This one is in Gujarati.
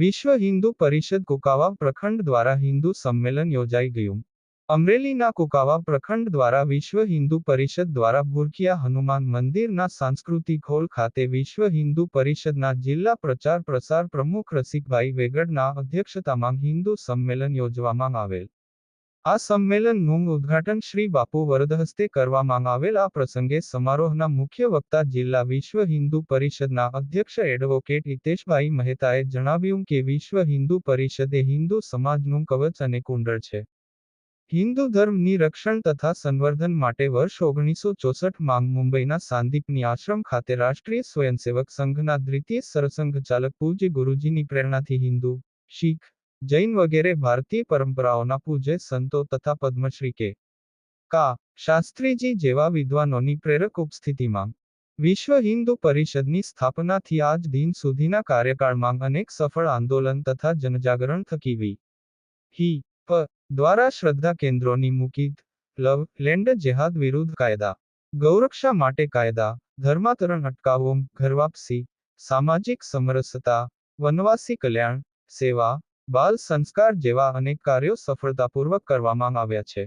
વિશ્વ હિન્દુ પરિષદ કુકાવા પ્રખંડ દ્વારા હિન્દુ સંમેલન યોજાઈ ગયું. અમરેલીના કુકાવા પ્રખંડ દ્વારા વિશ્વ હિન્દુ પરિષદ દ્વારા ભુરખિયા હનુમાન મંદિરના સાંસ્કૃતિક હોલ ખાતે વિશ્વ હિન્દુ પરિષદના જિલ્લા પ્રચાર પ્રસાર પ્રમુખ રસિકભાઈ વેગડના અધ્યક્ષતામાં હિન્દુ સંમેલન યોજવામાં આવેલ. આ સંમેલનનું ઉદ્ઘાટન શ્રી બાપુ વરદહસ્તે કરવામાં આવેલ આ પ્રસંગે સમારોહના મુખ્ય વક્તા જિલ્લા વિશ્વ હિન્દુ પરિષદના અધ્યક્ષ એડવોકેટ હિતેશભાઈ મહેતાએ જણાવ્યું કે વિશ્વ હિન્દુ પરિષદ હિન્દુ સમાજનું કવચ અને કુંડળ છે. હિન્દુ ધર્મની રક્ષણ તથા સંવર્ધન માટે વર્ષ ઓગણીસો ચોસઠમાં મુંબઈના સાંદીપની આશ્રમ ખાતે રાષ્ટ્રીય સ્વયંસેવક સંઘના દ્વિતીય સરસંઘ ચાલક પૂજ્ય ગુરુજીની પ્રેરણાથી હિન્દુ, શીખ જૈન વગેરે ભારતીય પરંપરાઓના પૂજ્ય સંતો તથા પદ્મશ્રી કે. કા. શાસ્ત્રીજી જેવા વિદ્વાનોની પ્રેરક ઉપસ્થિતિમાં વિશ્વ હિન્દુ પરિષદની સ્થાપનાથી આજ દિન સુધીના કાર્યકાળમાં અનેક સફળ આંદોલન તથા જનજાગરણ થકી વી. હી. પ. દ્વારા શ્રદ્ધા કેન્દ્રોની મુકીદ, લવ, લેન્ડ, જેહાદ વિરુદ્ધ કાયદા, ગૌરક્ષા માટે કાયદા, ધર્માંતરણ અટકાવો ઘરવાપસી, સામાજિક સમરસતા, વનવાસી કલ્યાણ, સેવા બાલ સંસ્કાર જેવા અનેક કાર્યો સફળતાપૂર્વક કરવામાં આવ્યા છે.